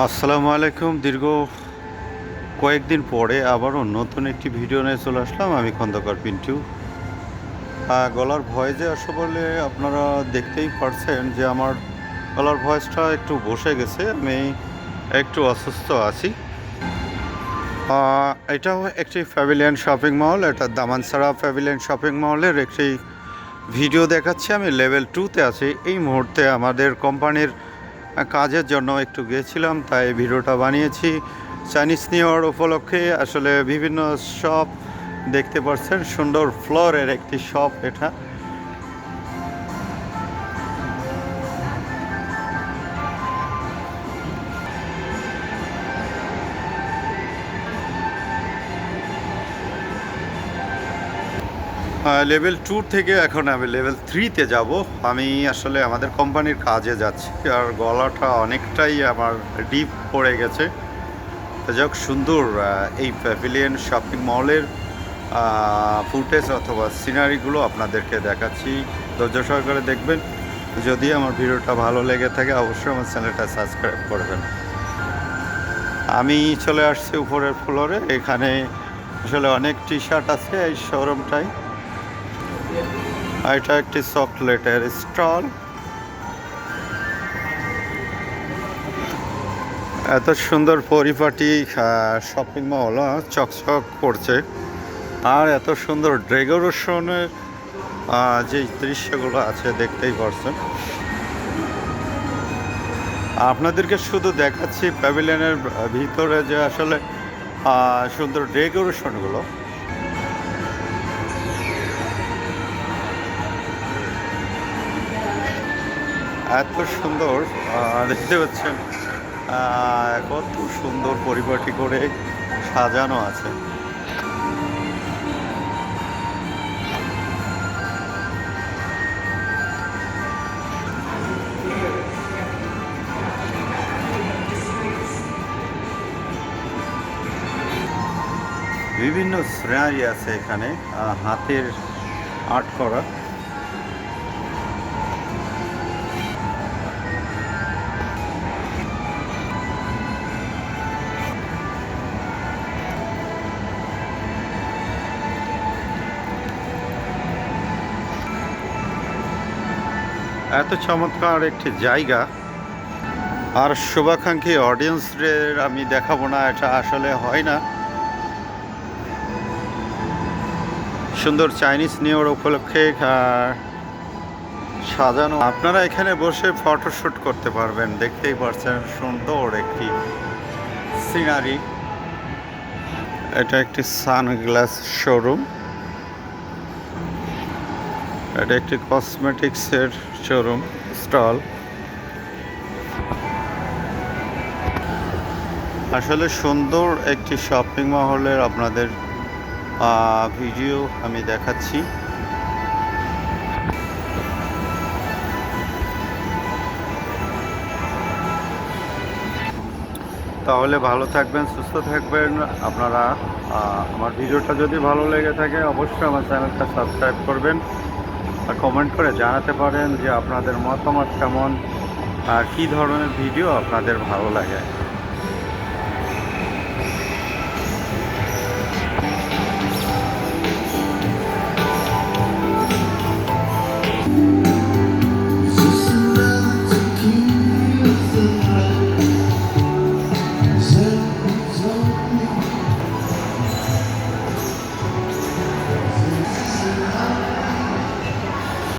আসসালামু আলাইকুম। দীর্ঘ কয়েকদিন পরে আবারও নতুন একটি ভিডিও নিয়ে চলে আসলাম। আমি খন্দকার পিন্টু। গলার ভয়েসে আসো বলে আপনারা দেখতেই পারছেন যে আমার গলার ভয়েসটা একটু বসে গেছে। আমি একটু অসুস্থ আছি। এটাও একটি প্যাভিলিয়ন শপিং মল। এটা দামানসারা প্যাভিলিয়ন শপিং মলের একটি ভিডিও দেখাচ্ছি। আমি লেভেল টুতে আছি। এই মুহূর্তে আমাদের কোম্পানির কাজের জন্য একটু গিয়েছিলাম, তাই ভিডিওটা বানিয়েছি। চাইনিজ নিউ ইয়ার উপলক্ষে আসলে বিভিন্ন শপ দেখতে পাচ্ছেন, সুন্দর ফ্লোরের একটি শপ এটা। লেভেল টু থেকে এখন আমি লেভেল থ্রিতে যাব। আমি আসলে আমাদের কোম্পানির কাজে যাচ্ছি, আর গলাটা অনেকটাই আমার ডিপ পড়ে গেছে। যাক সুন্দর এই প্যাভিলিয়ন শপিং মলের ফুটেজ অথবা সিনারিগুলো আপনাদেরকে দেখাচ্ছি। ধৈর্য সহকারে দেখবেন। যদি আমার ভিডিওটা ভালো লেগে থাকে, অবশ্যই আমার চ্যানেলটা সাবস্ক্রাইব করবেন। আমি চলে আসছি উপরের ফ্লোরে এখানে আসলে অনেক টি শার্ট আছে এই শোরুমটায় এটা একটি চকলেটের স্টল। এত সুন্দর পরিপাটি শপিং মল চকচক করছে। আর এত সুন্দর ডেকোরেশনের যে দৃশ্যগুলো আছে দেখতেই পারছেন। আপনাদেরকে শুধু দেখাচ্ছি প্যাভিলিয়নের ভিতরে যে আসলে সুন্দর ডেকোরেশনগুলো এত সুন্দর দেখতে পাচ্ছেন কত সুন্দর পরিপাটি করে সাজানো আছে। বিভিন্ন শ্রেণি আছে এখানে হাতের আর্ট করা। এত চমৎকার একটি জায়গা। আর শুভাকাঙ্ক্ষী অডিয়েন্সদের আমি দেখাবো না, এটা আসলে হয় না। সুন্দর চাইনিজ নিউর উপলক্ষে সাজানো। আপনারা এখানে বসে ফটোশ্যুট করতে পারবেন, দেখতেই পারছেন সুন্দর একটি সিনারি। এটা একটি সানগ্লাস শোরুম। এটা একটি কসমেটিক্সের শোরুম স্টল আসলে সুন্দর একটি শপিং মহলের আপনাদের ভিডিও আমি দেখাচ্ছি। তাহলে ভালো থাকবেন, সুস্থ থাকবেন। আপনারা আমার ভিডিওটা যদি ভালো লেগে থাকে, অবশ্যই আমার চ্যানেলটা সাবস্ক্রাইব করবেন। কমেন্ট করে জানাতে পারেন যে আপনাদের মতামত কেমন, আর কী ধরনের ভিডিও আপনাদের ভালো লাগে।